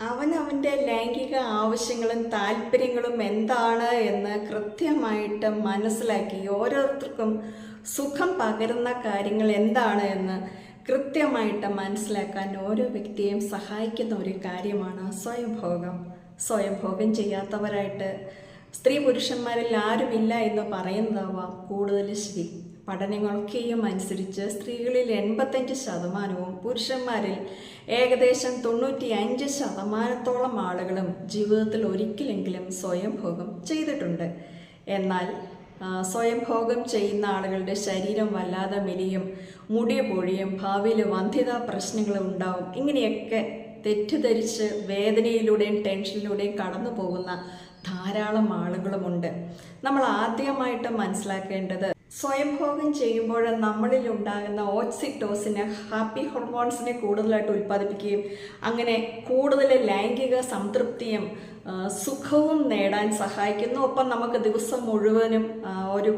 അവനവന്റെ ലൈംഗിക ആവശ്യങ്ങളും താല്പര്യങ്ങളും എന്താണ് എന്ന് കൃത്യമായിട്ട് മനസ്സിലാക്കി ഓരോരുത്തർക്കും സുഖം പകരുന്ന കാര്യങ്ങൾ എന്താണ് എന്ന് കൃത്യമായിട്ട് മനസ്സിലാക്കാൻ ഓരോ വ്യക്തിയെയും സഹായിക്കുന്ന ഒരു കാര്യമാണ് സ്വയംഭോഗം. സ്വയംഭോഗം ചെയ്യാത്തവരായിട്ട് സ്ത്രീ പുരുഷന്മാരിൽ ആരുമില്ല എന്ന് പറയുന്നതാവാം കൂടുതൽ ശരി. പഠനങ്ങളൊക്കെയും അനുസരിച്ച് സ്ത്രീകളിൽ എൺപത്തഞ്ച് ശതമാനവും പുരുഷന്മാരിൽ ഏകദേശം തൊണ്ണൂറ്റി അഞ്ച് ശതമാനത്തോളം ആളുകളും ജീവിതത്തിൽ ഒരിക്കലെങ്കിലും സ്വയംഭോഗം ചെയ്തിട്ടുണ്ട്. എന്നാൽ സ്വയംഭോഗം ചെയ്യുന്ന ആളുകളുടെ ശരീരം വല്ലാതെ മെലിയും മുടി പൊഴിയും ഭാവിയിൽ വന്ധ്യതാ പ്രശ്നങ്ങൾ ഉണ്ടാവും. ഇങ്ങനെയൊക്കെ തെറ്റിദ്ധരിച്ച് വേദനയിലൂടെയും ടെൻഷനിലൂടെയും കടന്നു പോകുന്ന ധാരാളം ആളുകളുമുണ്ട്. നമ്മൾ ആദ്യമായിട്ട് മനസ്സിലാക്കേണ്ടത് സ്വയംഭോഗം ചെയ്യുമ്പോൾ നമ്മളിൽ ഉണ്ടാകുന്ന ഓക്സിറ്റോസിന് ഹാപ്പി ഹോർമോൺസിനെ കൂടുതലായിട്ട് ഉൽപ്പാദിപ്പിക്കുകയും അങ്ങനെ കൂടുതൽ ലൈംഗിക സംതൃപ്തിയും സുഖവും നേടാൻ സഹായിക്കുന്നു. ഒപ്പം നമുക്ക് ദിവസം മുഴുവനും ഒരു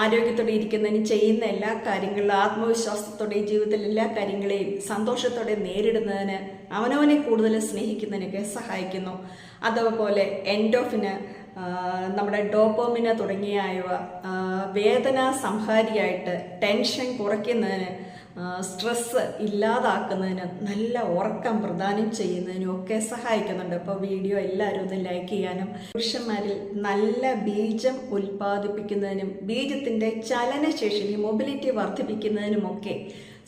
ആരോഗ്യത്തോടെ ഇരിക്കുന്നതിന് ചെയ്യുന്ന എല്ലാ കാര്യങ്ങളിലും ആത്മവിശ്വാസത്തോടെ ജീവിതത്തിൽ എല്ലാ കാര്യങ്ങളെയും സന്തോഷത്തോടെ നേരിടുന്നതിന് അവനവനെ കൂടുതൽ സ്നേഹിക്കുന്നതിനൊക്കെ സഹായിക്കുന്നു. അതുപോലെ എൻഡോഫിന് നമ്മുടെ ഡോപ്പോമിന തുടങ്ങിയവ വേദന സംഹാരിയായിട്ട് ടെൻഷൻ കുറയ്ക്കുന്നതിന് സ്ട്രെസ് ഇല്ലാതാക്കുന്നതിന് നല്ല ഉറക്കം പ്രദാനം ചെയ്യുന്നതിനും ഒക്കെ സഹായിക്കുന്നുണ്ട്. അപ്പോൾ വീഡിയോ എല്ലാവരും ഒന്ന് ലൈക്ക് ചെയ്യാനും പുരുഷന്മാരിൽ നല്ല ബീജം ഉൽപ്പാദിപ്പിക്കുന്നതിനും ബീജത്തിന്റെ ചലനശേഷി മൊബിലിറ്റി വർദ്ധിപ്പിക്കുന്നതിനുമൊക്കെ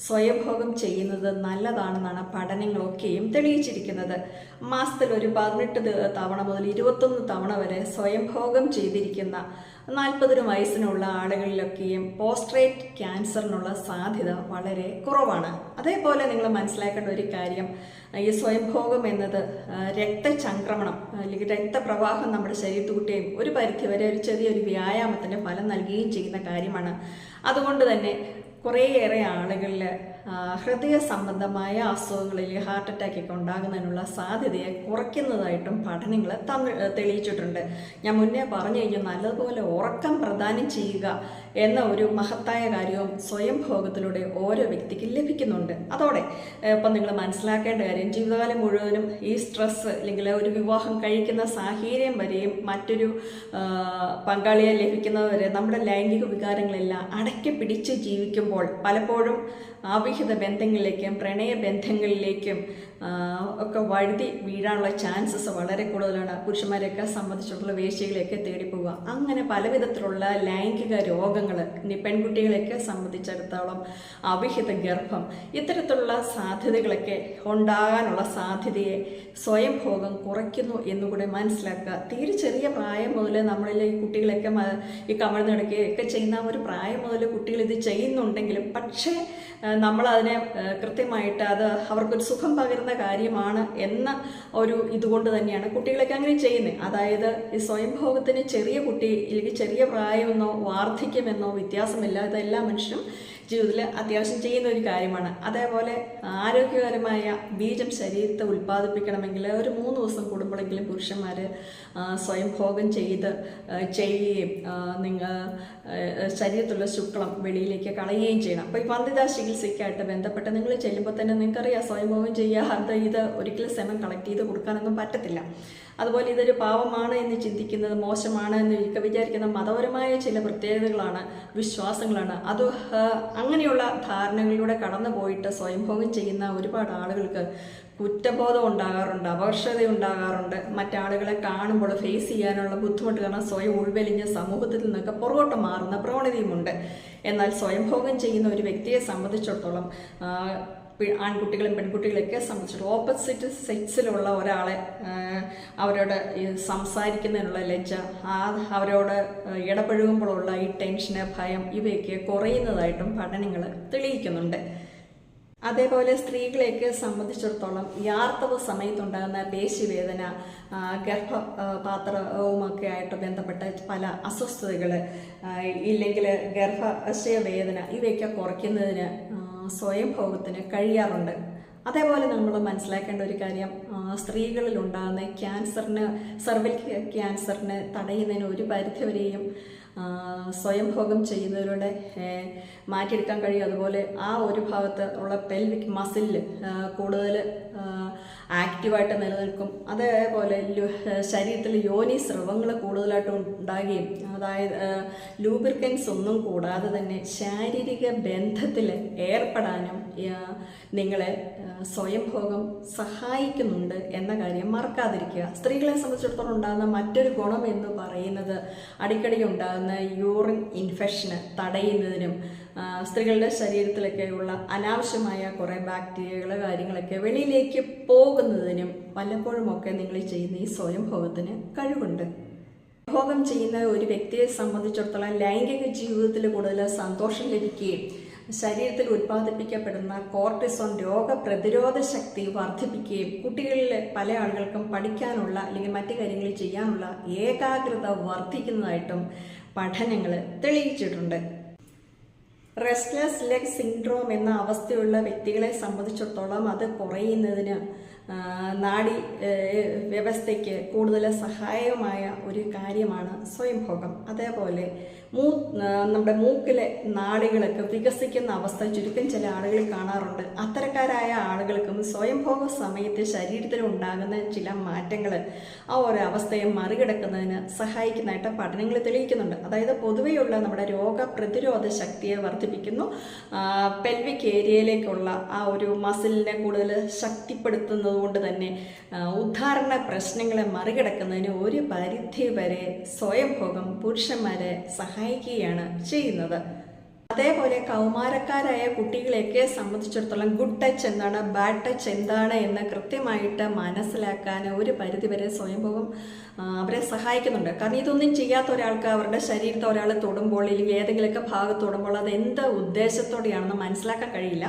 സ്വയംഭോഗം ചെയ്യുന്നത് നല്ലതാണെന്നാണ് പഠനങ്ങളൊക്കെയും തെളിയിച്ചിരിക്കുന്നത്. മാസത്തിൽ ഒരു പതിനെട്ട് തവണ മുതൽ ഇരുപത്തൊന്ന് തവണ വരെ സ്വയംഭോഗം ചെയ്തിരിക്കുന്ന നാൽപ്പതിന് വയസ്സിനുള്ള ആളുകളിലൊക്കെയും പോസ്ട്രേറ്റ് ക്യാൻസറിനുള്ള സാധ്യത വളരെ കുറവാണ്. അതേപോലെ നിങ്ങൾ മനസ്സിലാക്കേണ്ട ഒരു കാര്യം ഈ സ്വയംഭോഗം എന്നത് രക്തചംക്രമണം അല്ലെങ്കിൽ രക്തപ്രവാഹം നമ്മുടെ ശരീരത്തുകൂട്ടുകയും ഒരു പരിധിവരെ ഒരു ചെറിയൊരു വ്യായാമത്തിന് ഫലം നൽകുകയും ചെയ്യുന്ന കാര്യമാണ്. അതുകൊണ്ട് തന്നെ കുറേയേറെ ആളുകളിൽ ഹൃദയ സംബന്ധമായ അസുഖങ്ങളിൽ ഹാർട്ട് അറ്റാക്ക് ഉണ്ടാകുന്നതിനുള്ള ഉണ്ടാകുന്നതിനുള്ള സാധ്യതയെ കുറയ്ക്കുന്നതായിട്ടും പഠനങ്ങൾ തമിഴ് തെളിയിച്ചിട്ടുണ്ട്. ഞാൻ മുന്നേ പറഞ്ഞു കഴിഞ്ഞാൽ നല്ലതുപോലെ ഉറക്കം പ്രദാനം ചെയ്യുക എന്ന ഒരു മഹത്തായ കാര്യവും സ്വയം ഭോഗത്തിലൂടെ ഓരോ വ്യക്തിക്ക് ലഭിക്കുന്നുണ്ട്. അതോടെ ഇപ്പം നിങ്ങൾ മനസ്സിലാക്കേണ്ട കാര്യം ജീവിതകാലം മുഴുവനും ഈ സ്ട്രെസ് അല്ലെങ്കിൽ ഒരു വിവാഹം കഴിക്കുന്ന സാഹചര്യം വരെയും മറ്റൊരു പങ്കാളിയെ പങ്കാളിയെ ലഭിക്കുന്നതുവരെ നമ്മുടെ ലൈംഗിക വികാരങ്ങളെല്ലാം അടക്കി പിടിച്ച് ജീവിക്കുമ്പോൾ പലപ്പോഴും ആവിഹിത ബന്ധങ്ങളിലേക്കും പ്രണയ ബന്ധങ്ങളിലേക്കും ഒക്കെ വഴുതി വീഴാനുള്ള ചാൻസസ് വളരെ കൂടുതലാണ്. പുരുഷന്മാരെയൊക്കെ സംബന്ധിച്ചിട്ടുള്ള വേശ്യകളെയൊക്കെ തേടിപ്പോവുക അങ്ങനെ പലവിധത്തിലുള്ള ലൈംഗിക രോഗങ്ങൾ ഇനി പെൺകുട്ടികളെയൊക്കെ സംബന്ധിച്ചിടത്തോളം അവിഹിത ഗർഭം ഇത്തരത്തിലുള്ള സാധ്യതകളൊക്കെ ഉണ്ടാകാനുള്ള സാധ്യതയെ സ്വയം ഭോഗം കുറയ്ക്കുന്നു എന്നുകൂടെ മനസ്സിലാക്കുക. തീരെ ചെറിയ പ്രായം മുതൽ നമ്മളിൽ ഈ കുട്ടികളൊക്കെ ഈ കമഴ്ന്നിടയ്ക്കുകയൊക്കെ ചെയ്യുന്ന ഒരു പ്രായം മുതൽ കുട്ടികൾ ഇത് ചെയ്യുന്നുണ്ടെങ്കിലും പക്ഷേ നമ്മളതിനെ കൃത്യമായിട്ട് അത് അവർക്കൊരു സുഖം പകരുന്ന കാര്യമാണ് എന്ന ഒരു ഇതുകൊണ്ട് തന്നെയാണ് കുട്ടികളൊക്കെ അങ്ങനെ ചെയ്യുന്നത്. അതായത് ഈ സ്വയംഭോഗത്തിന് ചെറിയ കുട്ടി അല്ലെങ്കിൽ ചെറിയ പ്രായമെന്നോ വാർദ്ധക്യമെന്നോ വ്യത്യാസമില്ലാതെ എല്ലാ മനുഷ്യരും ജീവിതത്തിൽ അത്യാവശ്യം ചെയ്യുന്ന ഒരു കാര്യമാണ്. അതേപോലെ ആരോഗ്യകരമായ ബീജം ശരീരത്തെ ഉൽപ്പാദിപ്പിക്കണമെങ്കിൽ ഒരു മൂന്ന് ദിവസം കൂടുമ്പോഴെങ്കിലും പുരുഷന്മാർ സ്വയം ഭോഗം ചെയ്ത് ചെയ്യുകയും നിങ്ങൾ ശരീരത്തിലുള്ള ശുക്ലം വെളിയിലേക്ക് കളയുകയും ചെയ്യണം. അപ്പോൾ ഈ വന്ധ്യതാ ചികിത്സയ്ക്കായിട്ട് ബന്ധപ്പെട്ട് നിങ്ങൾ ചെല്ലുമ്പോൾ തന്നെ നിങ്ങൾക്കറിയാം സ്വയംഭോഗം ചെയ്യാതെ ഇത് ഒരിക്കലും സെമൻ കളക്ട് ചെയ്ത് കൊടുക്കാനൊന്നും പറ്റത്തില്ല. അതുപോലെ ഇതൊരു പാവമാണ് എന്ന് ചിന്തിക്കുന്നത് മോശമാണ് എന്ന് വിചാരിക്കുന്ന മതപരമായ ചില പ്രത്യേകതകളാണ് വിശ്വാസങ്ങളാണ്. അത് അങ്ങനെയുള്ള ധാരണകളിലൂടെ കടന്നു പോയിട്ട് സ്വയംഭോഗം ചെയ്യുന്ന ഒരുപാട് ആളുകൾക്ക് കുറ്റബോധം ഉണ്ടാകാറുണ്ട് അപകർഷത ഉണ്ടാകാറുണ്ട്. മറ്റാളുകളെ കാണുമ്പോൾ ഫേസ് ചെയ്യാനുള്ള ബുദ്ധിമുട്ട് കാരണം സ്വയം ഉൾവലിഞ്ഞ സമൂഹത്തിൽ നിന്നൊക്കെ പുറകോട്ട് മാറുന്ന പ്രവണതയുമുണ്ട്. എന്നാൽ സ്വയംഭോഗം ചെയ്യുന്ന ഒരു വ്യക്തിയെ സംബന്ധിച്ചിടത്തോളം ആൺകുട്ടികളും പെൺകുട്ടികളെയൊക്കെ സംബന്ധിച്ചിട്ട് ഓപ്പോസിറ്റ് സെക്സിലുള്ള ഒരാളെ അവരോട് സംസാരിക്കുന്നതിനുള്ള ലജ്ജ ആ അവരോട് ഇടപഴകുമ്പോഴുള്ള ഈ ടെൻഷന് ഭയം ഇവയൊക്കെ കുറയുന്നതായിട്ടും പഠനങ്ങൾ തെളിയിക്കുന്നുണ്ട്. അതേപോലെ സ്ത്രീകളെയൊക്കെ സംബന്ധിച്ചിടത്തോളം യാർത്തവ സമയത്തുണ്ടാകുന്ന പേശിവേദന ഗർഭപാത്രവുമൊക്കെ ആയിട്ട് ബന്ധപ്പെട്ട പല അസ്വസ്ഥതകൾ ഇല്ലെങ്കിൽ ഗർഭാശയ വേദന ഇവയൊക്കെ കുറയ്ക്കുന്നതിന് സ്വയംഭോഗത്തിന് കഴിയാറുണ്ട്. അതേപോലെ നമ്മൾ മനസ്സിലാക്കേണ്ട ഒരു കാര്യം സ്ത്രീകളിൽ ഉണ്ടാകുന്ന ക്യാൻസറിന് സെർവിൽ ക്യാൻസറിന് തടയുന്നതിന് ഒരു പരിധിവരെയും സ്വയംഭോഗം ചെയ്യുന്നതിലൂടെ മാറ്റിയെടുക്കാൻ കഴിയും. അതുപോലെ ആ ഒരു ഭാഗത്ത് ഉള്ള പെൽവിക് മസിലിൽ കൂടുതൽ ആക്റ്റീവായിട്ട് നിലനിൽക്കും. അതേപോലെ ശരീരത്തിൽ യോനി സ്രവങ്ങൾ കൂടുതലായിട്ട് ഉണ്ടാകുകയും അതായത് ലൂബ്രിക്കൻസ് ഒന്നും കൂടാതെ തന്നെ ശാരീരിക ബന്ധത്തിൽ ഏർപ്പെടാനും നിങ്ങളെ സ്വയംഭോഗം സഹായിക്കുന്നുണ്ട് എന്ന കാര്യം മറക്കാതിരിക്കുക. സ്ത്രീകളെ സംബന്ധിച്ചിടത്തോളം ഉണ്ടാകുന്ന മറ്റൊരു ഗുണം എന്ന് പറയുന്നത് അടിക്കടി ഉണ്ടാകുന്ന യൂറിൻ ഇൻഫെക്ഷന് തടയുന്നതിനും സ്ത്രീകളുടെ ശരീരത്തിലൊക്കെയുള്ള അനാവശ്യമായ കുറേ ബാക്ടീരിയകൾ കാര്യങ്ങളൊക്കെ വെളിയിലേക്ക് പോകുന്നതിനും വല്ലപ്പോഴുമൊക്കെ നിങ്ങൾ ചെയ്യുന്ന ഈ സ്വയംഭോഗത്തിന് കഴിവുണ്ട്. ഭോഗം ചെയ്യുന്ന ഒരു വ്യക്തിയെ സംബന്ധിച്ചിടത്തോളം ലൈംഗിക ജീവിതത്തിൽ കൂടുതൽ സന്തോഷം ലഭിക്കുകയും ശരീരത്തിൽ ഉത്പാദിപ്പിക്കപ്പെടുന്ന കോർട്ടിസോൺ രോഗപ്രതിരോധ ശക്തി വർദ്ധിപ്പിക്കുകയും കുട്ടികളിൽ പല ആളുകൾക്കും പഠിക്കാനുള്ള അല്ലെങ്കിൽ മറ്റു കാര്യങ്ങൾ ചെയ്യാനുള്ള ഏകാഗ്രത വർദ്ധിക്കുന്നതായിട്ടും പഠനങ്ങൾ തെളിയിച്ചിട്ടുണ്ട്. റെസ്റ്റ്ലെസ് ലെഗ് സിൻഡ്രോം എന്ന അവസ്ഥയുള്ള വ്യക്തികളെ സംബന്ധിച്ചിടത്തോളം അത് കുറയുന്നതിന് നാഡി വ്യവസ്ഥയ്ക്ക് കൂടുതൽ സഹായകമായ ഒരു കാര്യമാണ് സ്വയംഭോഗം. അതേപോലെ മൂ നമ്മുടെ മൂക്കിലെ നാടികളൊക്കെ വികസിക്കുന്ന അവസ്ഥ ചുരുക്കം ചില ആളുകൾ കാണാറുണ്ട്. അത്തരക്കാരായ ആളുകൾക്കും സ്വയംഭോഗ സമയത്ത് ശരീരത്തിൽ ഉണ്ടാകുന്ന ചില മാറ്റങ്ങൾ ആ ഒരു അവസ്ഥയെ മറികടക്കുന്നതിന് സഹായിക്കുന്നതായിട്ട് പഠനങ്ങൾ തെളിയിക്കുന്നുണ്ട്. അതായത് പൊതുവെയുള്ള നമ്മുടെ രോഗപ്രതിരോധ ശക്തിയെ വർദ്ധിപ്പിക്കുന്നു. പെൽവിക് ഏരിയയിലേക്കുള്ള ആ ഒരു മസിലിനെ കൂടുതൽ ശക്തിപ്പെടുത്തുന്നത് കൊണ്ട് തന്നെ ഉദ്ധാരണ പ്രശ്നങ്ങളെ മറികടക്കുന്നതിന് ഒരു പരിധി വരെ സ്വയംഭോഗം പുരുഷന്മാരെ സഹായിക്കുകയാണ് ചെയ്യുന്നത്. അതേപോലെ കൗമാരക്കാരായ കുട്ടികളെയൊക്കെ സംബന്ധിച്ചിടത്തോളം ഗുഡ് ടച്ച് എന്താണ് ബാഡ് ടച്ച് എന്താണ് എന്ന് കൃത്യമായിട്ട് മനസ്സിലാക്കാൻ ഒരു പരിധിവരെ സ്വയംഭോഗം ആ, അവരെ സഹായിക്കുന്നുണ്ട്. കാരണം ഇതൊന്നും ചെയ്യാത്ത ഒരാൾക്ക് അവരുടെ ശരീരത്തെ ഒരാൾ തൊടുമ്പോൾ അല്ലെങ്കിൽ ഏതെങ്കിലുമൊക്കെ ഭാഗത്ത് തൊടുമ്പോൾ അത് എന്ത് ഉദ്ദേശത്തോടെയാണെന്ന് മനസ്സിലാക്കാൻ കഴിയില്ല.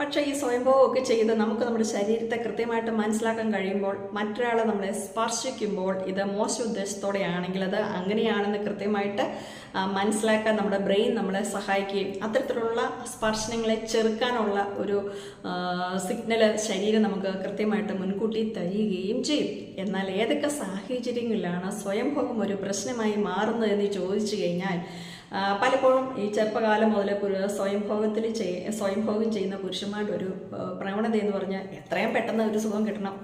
പക്ഷേ ഈ സ്വയംഭവം ഒക്കെ ചെയ്ത് നമുക്ക് നമ്മുടെ ശരീരത്തെ കൃത്യമായിട്ട് മനസ്സിലാക്കാൻ കഴിയുമ്പോൾ മറ്റൊരാളെ നമ്മളെ സ്പർശിക്കുമ്പോൾ ഇത് മോശം ഉദ്ദേശത്തോടെയാണെങ്കിൽ അത് അങ്ങനെയാണെന്ന് കൃത്യമായിട്ട് മനസ്സിലാക്കാൻ നമ്മുടെ ബ്രെയിൻ നമ്മളെ സഹായിക്കുകയും അത്തരത്തിലുള്ള സ്പർശനങ്ങളെ ചെറുക്കാനുള്ള ഒരു സിഗ്നൽ ശരീരം നമുക്ക് കൃത്യമായിട്ട് മുൻകൂട്ടി തരികയും ചെയ്യും. എന്നാൽ ഏതൊക്കെ സാഹചര്യങ്ങളിലാണ് സ്വയംഭോഗം ഒരു പ്രശ്നമായി മാറുന്നതെന്ന് ചോദിച്ചു കഴിഞ്ഞാൽ പലപ്പോഴും ഈ ചെറുപ്പകാലം മുതൽ സ്വയംഭോഗത്തിൽ ചെയ് സ്വയംഭോഗം ചെയ്യുന്ന പുരുഷന്മാരുടെ ഒരു പ്രവണത എന്ന് പറഞ്ഞാൽ എത്രയും പെട്ടെന്ന് ഒരു സുഖം കിട്ടണം.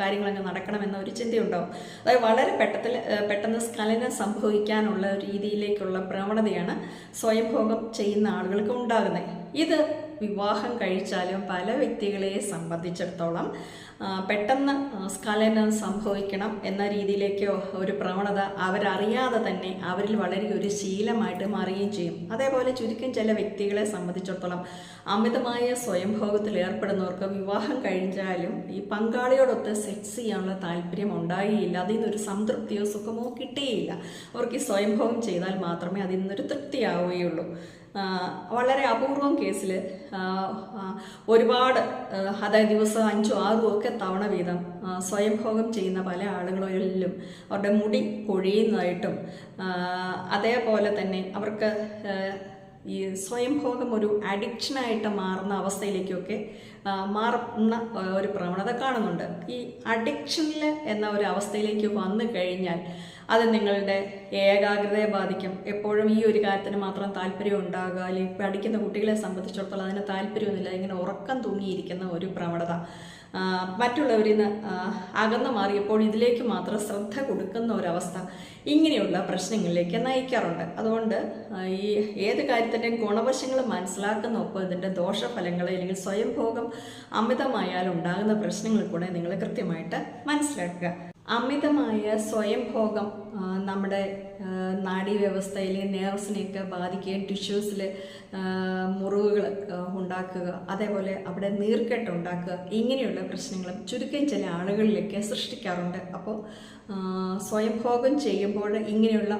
കാര്യങ്ങളൊക്കെ നടക്കണം എന്ന ഒരു ചിന്തയുണ്ടാവും അതായത് വളരെ പെട്ടത്തിൽ പെട്ടെന്ന് സ്ഖലനം സംഭവിക്കാനുള്ള രീതിയിലേക്കുള്ള പ്രവണതയാണ് സ്വയംഭോഗം ചെയ്യുന്ന ആളുകൾക്ക് ഉണ്ടാകുന്നത്. ഇത് വിവാഹം കഴിച്ചാലും പല വ്യക്തികളെ സംബന്ധിച്ചിടത്തോളം പെട്ടെന്ന് സ്കലനം സംഭവിക്കണം എന്ന രീതിയിലേക്കോ ഒരു പ്രവണത അവരറിയാതെ തന്നെ അവരിൽ വളരെ ഒരു ശീലമായിട്ട് മാറുകയും ചെയ്യും. അതേപോലെ ചുരുക്കം ചില വ്യക്തികളെ സംബന്ധിച്ചിടത്തോളം അമിതമായ സ്വയംഭോഗത്തിൽ ഏർപ്പെടുന്നവർക്ക് വിവാഹം കഴിഞ്ഞാലും ഈ പങ്കാളിയോടൊത്ത് സെക്സ് ചെയ്യാനുള്ള താല്പര്യം ഉണ്ടാകുകയില്ല അതിൽ നിന്നൊരു സംതൃപ്തിയോ സുഖമോ കിട്ടുകയില്ല അവർക്ക് ഈ സ്വയംഭോഗം ചെയ്താൽ മാത്രമേ അതിൽ നിന്നൊരു തൃപ്തിയാവുകയുള്ളൂ. വളരെ അപൂർവം കേസിൽ ഒരുപാട് അതായത് ദിവസം അഞ്ചോ ആറോ ഒക്കെ തവണ വീതം സ്വയംഭോഗം ചെയ്യുന്ന പല ആളുകളിലും അവരുടെ മുടി കൊഴിയുന്നതായിട്ടും അതേപോലെ തന്നെ അവർക്ക് ഈ സ്വയംഭോഗം ഒരു അഡിക്ഷനായിട്ട് മാറുന്ന അവസ്ഥയിലേക്കൊക്കെ മാറുന്ന ഒരു പ്രവണത കാണുന്നുണ്ട്. ഈ അഡിക്ഷനിൽ എന്ന ഒരു അവസ്ഥയിലേക്ക് വന്നു കഴിഞ്ഞാൽ അത് നിങ്ങളുടെ ഏകാഗ്രതയെ ബാധിക്കും. എപ്പോഴും ഈ ഒരു കാര്യത്തിന് മാത്രം താല്പര്യം ഉണ്ടാകുക അല്ലെങ്കിൽ പഠിക്കുന്ന കുട്ടികളെ സംബന്ധിച്ചിടത്തോളം അതിന് താല്പര്യമൊന്നുമില്ല. ഇങ്ങനെ ഉറക്കം തൂങ്ങിയിരിക്കുന്ന ഒരു പ്രവണത. മറ്റുള്ളവരിൽ നിന്ന് അകന്നു മാറിയപ്പോൾ ഇതിലേക്ക് മാത്രം ശ്രദ്ധ കൊടുക്കുന്ന ഒരവസ്ഥ ഇങ്ങനെയുള്ള പ്രശ്നങ്ങളിലേക്ക് നയിക്കാറുണ്ട്. അതുകൊണ്ട് ഈ ഏത് കാര്യത്തിന്റെയും ഗുണവശങ്ങൾ മനസ്സിലാക്കുന്ന ഒപ്പം ഇതിന്റെ ദോഷഫലങ്ങൾ അല്ലെങ്കിൽ സ്വയംഭോഗം അമിതമായാൽ ഉണ്ടാകുന്ന പ്രശ്നങ്ങൾ കൂടെ നിങ്ങൾ കൃത്യമായിട്ട് മനസ്സിലാക്കുക. അമിതമായ സ്വയംഭോഗം നമ്മുടെ ആ, നാഡീവ്യവസ്ഥയിലെ നേർവ്സിനെയൊക്കെ ബാധിക്കുകയും ടിഷ്യൂസിൽ മുറിവുകൾ ഉണ്ടാക്കുക. അതേപോലെ അവിടെ നീർക്കെട്ട് ഉണ്ടാക്കുക. ഇങ്ങനെയുള്ള പ്രശ്നങ്ങളും ചുരുക്കം ചില ആളുകളിലൊക്കെ സൃഷ്ടിക്കാറുണ്ട്. അപ്പോൾ സ്വയംഭോഗം ചെയ്യുമ്പോൾ ഇങ്ങനെയുള്ള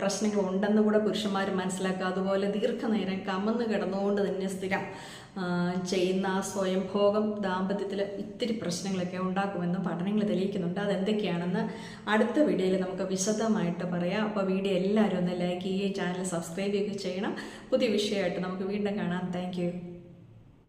പ്രശ്നങ്ങൾ ഉണ്ടെന്ന് കൂടെ പുരുഷന്മാർ മനസ്സിലാക്കുക. അതുപോലെ ദീർഘനേരം കമന്ന് കിടന്നുകൊണ്ട് തന്നെ സ്ഥിരം ചെയ്യുന്ന ആ സ്വയംഭോഗം ദാമ്പത്യത്തിൽ ഇത്തിരി പ്രശ്നങ്ങളൊക്കെ ഉണ്ടാക്കുമെന്ന് പഠനങ്ങൾ തെളിയിക്കുന്നുണ്ട്. അതെന്തൊക്കെയാണെന്ന് അടുത്ത വീഡിയോയിൽ നമുക്ക് വിശദമായിട്ട് പറയാം. അപ്പോൾ വീഡിയോ എല്ലാവരും ഒന്ന് ലൈക്ക് ചെയ്യുകയും ചാനൽ സബ്സ്ക്രൈബ് ചെയ്യുകയും ചെയ്യണം. പുതിയ വിഷയമായിട്ട് നമുക്ക് വീണ്ടും കാണാം. താങ്ക്